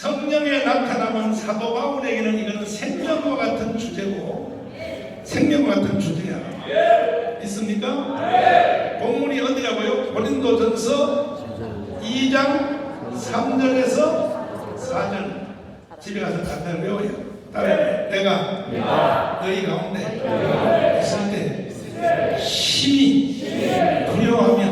성령의 나타남은 사도 바울에게는 이거는 생명과 같은 주제고 생명과 같은 주제야. 있습니까? 본문이 어디라고요? 고린도전서 2장 3절에서 4절 집에 가서 간단히 외워요. 따라해. 내가 너희 가운데 있을 때 심히 두려워하며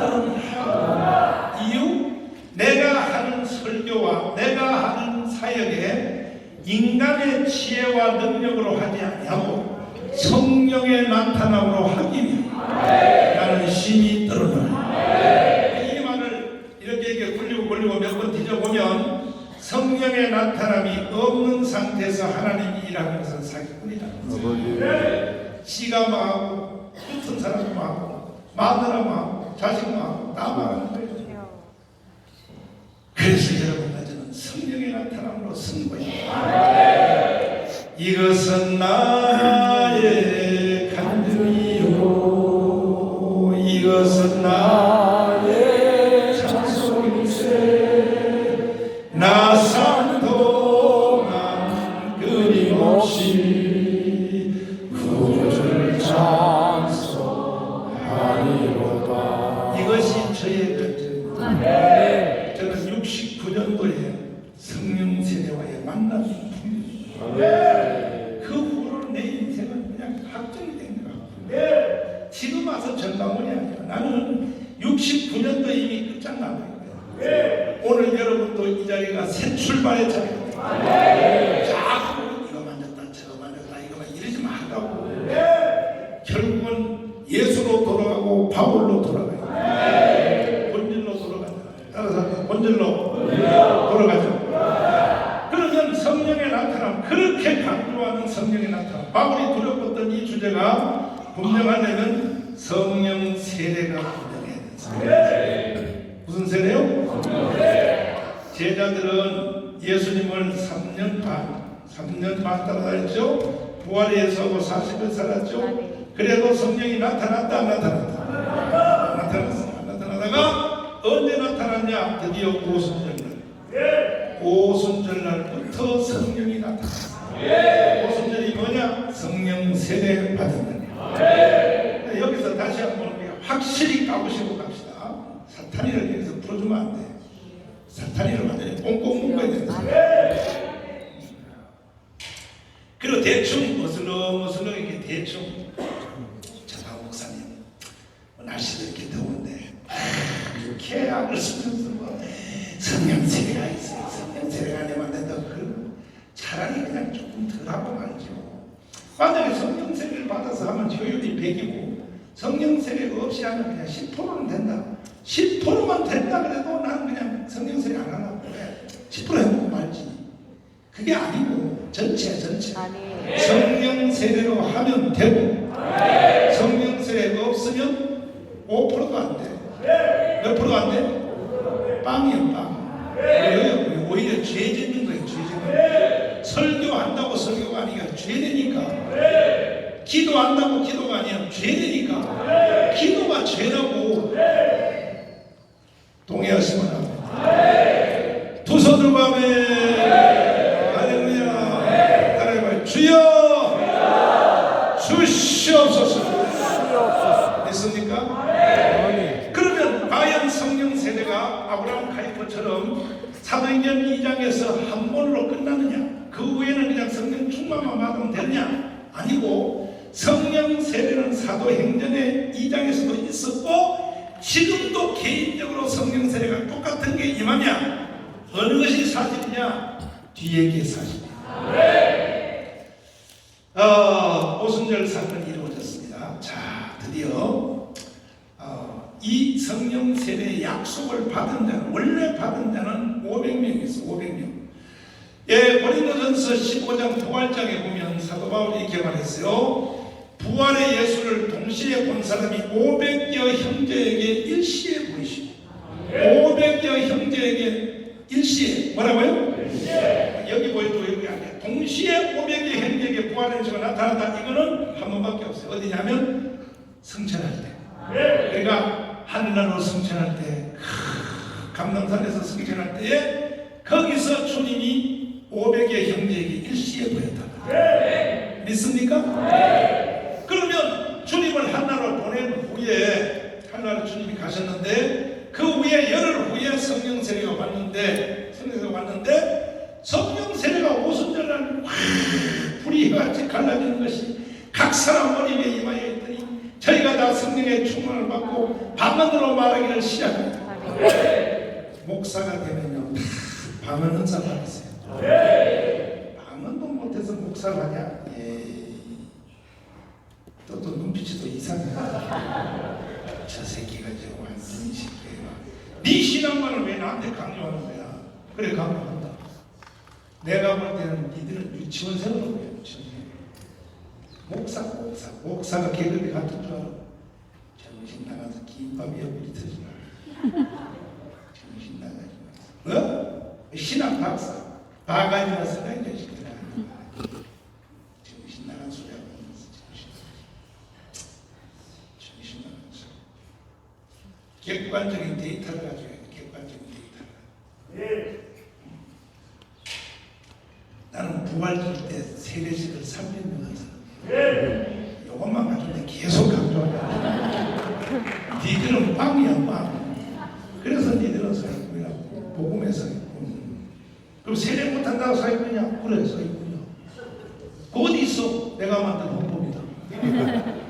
떠는하고 이유 내가 하는 설교와 내가 하는 사역에 인간의 지혜와 능력으로 하지 아니하고 성령의 나타남으로 하기 위해 나는 심히 떨어져 이 말을 이렇게 이렇게 굴리고 굴리고 몇 번 뒤져보면 성령의 나타남이 없는 상태에서 하나님이 일하는 것은 사기꾼이다. 지가 망하고 붙은 사람도 망하고 마누라 망하고 자식 다 망하는 거예요. 그래서 여러분과 저는 성령의 나타남으로 승부입니다. 이것은 나 없이 구주를 찬송하리로다 이것이 저의 간증입니다 저는 69년도에 성령 세대와의 만남이 그 후로 내 인생은 그냥 확정이 된 거야. 지금 와서 전가문이 아니라 나는 69년도 이미 끝장난 거예요. 오늘 여러분도 이 자리가 새 출발의 자리입니다 이거 만졌다 저거 만졌다 이거 이러지 말라고. 결국은 예수로 돌아가고 바울로 돌아가요. 본질로 돌아가자. 따라서 본질로 돌아가자. 그러면 성령의 나타남 그렇게 강조하는 성령의 나타남 바울이 두렵었던 이 주제가 분명하려면 성령 세례가 분명해야 돼 무슨 세례요? 제자들은 예수님을 3년 반 3년 반 따라다녔죠 부활에 서고 40일 살았죠 그래도 성령이 나타났다 안 나타났다 나타났어 안 나타나다가 언제 나타났냐 드디어 오순절날 오순절날부터 성령이 나타났어요. 오순절이 뭐냐? 성령 세례 받은 날. 여기서 다시 한번 확실히 까보시고 갑시다. 사탄이를 여기서 풀어주면 안 돼. 사탄이를 완전히 꽁꽁 묶어야 된다. 그리고 대충 어슬렁어슬렁 이렇게 대충 저가 목사님 뭐 날씨도 이렇게 더운데 이렇게 악을 쓰면서 뭐 성령 세례가 있어요. 성령 세례가 내면 된다. 그 차라리 그냥 조금 덜 하고 말죠. 만약에 성령 세례를 받아서 하면 효율이 100이고 성령 세례가 없이 하면 그냥 10%는 된다. 10%만 된다 그래도 나는 그냥 성령 세례 안 하려고 그래. 10% 해놓고 말지. 그게 아니고 전체 전체. 성령 세례로 하면 되고 성령 세례가 없으면 5%도 안 돼. 몇 프로가 안 돼? 빵이요 빵. 왜요? 오히려 죄 짓는 거예요. 죄 짓는 거. 설교한다고 설교가 아니라 죄 되니까. 기도한다고 기도가 아니라 죄 되니까. 기도가 죄라고. 동의하시면 합니다. 두 손 들고 하면 할렐루야. 따라해봐요. 주여 주시옵소서. 됐습니까? 그러면 과연 성령 세대가 카이퍼처럼 사도행전 2장에서 한 번으로 끝나느냐? 그 후에는 그냥 성령 충만만 받으면 되느냐? 아니고 성령 세대는 사도행전의 2장에서도 있었고 지금도 개인적으로 성령 세례가 똑같은 게 임하냐? 어느 것이 사실이냐? 뒤에 게 사실이야. 어, 오순절 사건이 이루어졌습니다. 자, 드디어 어, 이 성령 세례 약속을 받은 자는 원래 받은 자는 500명이 있어 500명. 예, 고린도전서 15장 부활장에 보면 사도 바울이 이렇게 말했어요. 부활의 예수를 동시에 본 사람이 500여 형제에게 일시에 보이시고 500여 형제에게 일시에 뭐라고요? 여기 보여도 여기 아니야. 동시에 500여 형제에게 부활의 예수가 나타났다. 이거는 한 번밖에 없어요. 어디냐면 성천할 때. 그러니까 하늘나라로 승천할 때, 크, 감남산에서 승천할 때에 거기서 주님이 500의 형제에게 일시에 보였다. 믿습니까? 그러면 주님을 한나라로 보낸 후에 한나라 주님이 가셨는데 그 후에 열흘 후에 성령 세례가 왔는데 성령 세례가 왔는데 성령 세례가 오순절날 확 불이 같이 갈라지는 것이 각 사람 머리 위에 임하여 있더니 저희가 다 성령의 충만을 받고 방언으로 말하기를 시작합니다. 목사가 되면요 다 방언 은사 받으세요. 방언도 못해서 목사가 하냐? 예. 또, 또 눈빛이 또 이상해. 저 새끼가 저 완전히 새끼가. 네 신앙만을 왜 나한테 강요하는 거야? 그래 강요한다. 내가 볼 때는 니들은 유치원생으로 보여 유치원생. 목사 목사 목사가 계급이 같은 줄 알아? 정신 나가서 김밥 옆구리 터지 마. 정신 나가지 마. 어? 신학 박사 바가지나 쓰다 이 자식들아. 정신 나간 소리 하고 있어 정신. 정신 나간 소리. 객관적인 데이터를 가져야 돼. 객관적인 데이터를. 나는 부활절 때 세례식을 300명 한 사람. 이것만 가지고 내가 계속 강조하냐. 니들은 빵이야, 빵. 그래서 니들은 사기꾼이라고. 복음의 사기꾼. 그럼 세례 못한다고 사기꾼이냐? 그래, 사기꾼이야. 그 어디 있어? 내가 만든 헌법이다.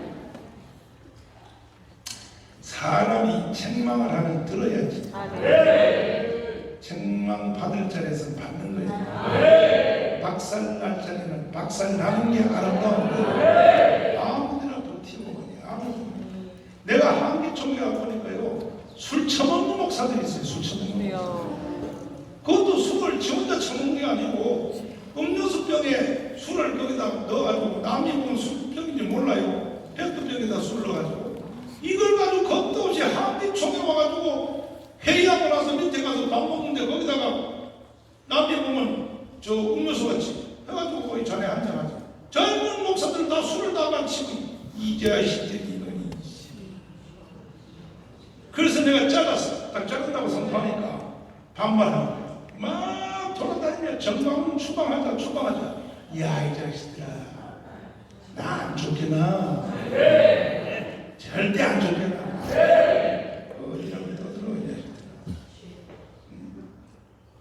사람이 책망을 하면 들어야지. 책망 받을 자리에서 받는 거야. 박살 날 자리는 박살 나는 게 아름다운 거야. 아무데나 버티고 그냥 아무. 내가 한기총회 가 보니까요 술 처먹는 목사들이 있어요. 술 처먹는 목사. 그것도 술을 지 혼자 처먹는 게 아니고 음료수 병에 술을 거기다 넣어가지고 남이 보면 술병인지 몰라요. 백두병에다 술을 넣어가지고 이걸 가지고 겁도 없이 한기총회 와가지고 회의하고 나서 밑에 가서 밥 먹는데 거기다가 남이 보면 저 음료수 같이 해가지고 거기 전에 한잔하지. 젊은 목사들 다 술을 다 마치고 이 자식들이 이거니. 그래서 내가 잘랐어. 딱 자른다고 선포하니까 반말하는 거야. 막 돌아다니며 정광훈 추방하자 추방하자. 야 이 자식들아 나안 쫓겨나. 절대 안 쫓겨나. 어디라고 떠들어 이 자식들아.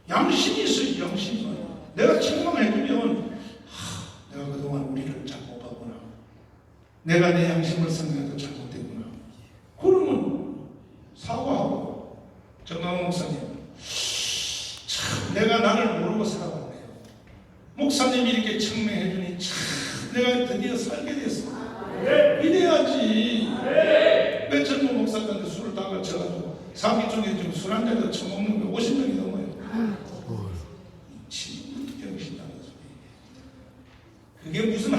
양심이 있어요, 양심이. 내가 책망해주면, 하, 내가 그동안 우리를 잘못하구나. 내가 내 양심을 생각해도 잘못되구나. 그러면 사과하고, 정강 목사님, 참, 내가 나를 모르고 살아왔네요. 목사님이 이렇게 청명해 주니, 참, 내가 드디어 살게 됐어. 이래야지. 왜 젊은 목사한테 술을 다 걸쳐가지고, 사기 중에 지금 술 한 잔도 처먹는 게 50명이 넘어요. 정신 나는 소리. 그게 무슨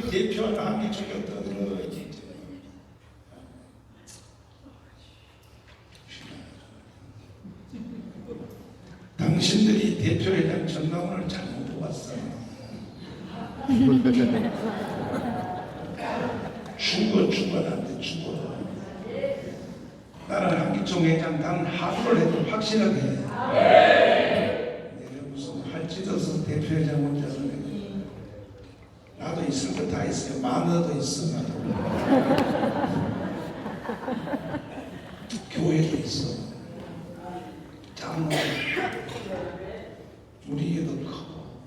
한국교를 대표하는 한국교가 떠들어 이제. 당신들이 대표회장 정강원을 잘못 뽑았어. 죽어 죽어 나한테 죽어. 나는 한기총 회장 단 하루를 해도 확실하게 해. 내가 무슨 할지도서 대표회장 혼자 하는 나도 있을 있어 나도. 교회도 있어. 장로 우리 애도 크고.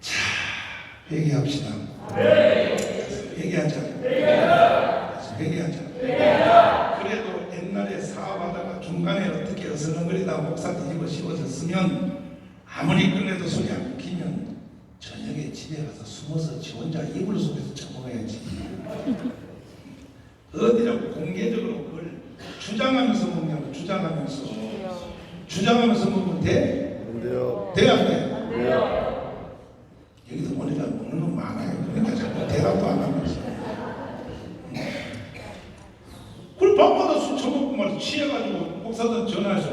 자 회개합시다. 회개하자. 회개하자. 그래도 옛날에 사업하다가 중간에 어떻게 어슬렁거리다 목사 뒤집어 씌워졌으면 아무리 끝내도 소리 안 끊기면 저녁에 집에 가서 숨어서 지 혼자 이불 속에서 처먹어야지. 어디라고 공개적으로 그걸 주장하면서 먹냐고 주장하면서 주장하면서 먹으면 돼? 안 돼요. 돼? 안 돼? 여기도 보니까 먹는 놈 많아요. 그러니까 자꾸 대답도 안 하면서. 그걸 밤마다 술 처먹고 말 취해가지고 목사들 전화해서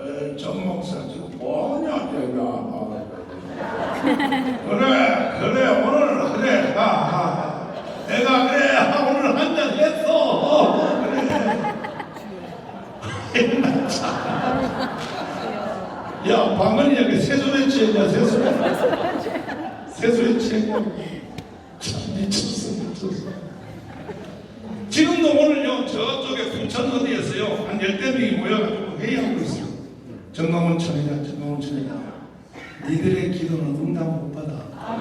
에, 전 목사 지금 뭐냐 내가 그래 그래 오늘 그래 하, 하. 내가 그래 하, 오늘 한잔 했어 어, 그래 나 참. 야, 새소리 취했냐, 새소리. 새소리 취했냐. 참, 미쳤어, 미쳤어. 지금도 오늘요, 저쪽에 부천 어디에서요, 한 열대 명이 모여가지고 회의하고 있어요. 정강원 천이냐, 정강원 천이냐. 니들의 기도는 응답 못 받아.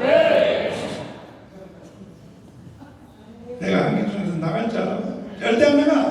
내가 안경 중에서 나갈 줄 알아? 안 나가.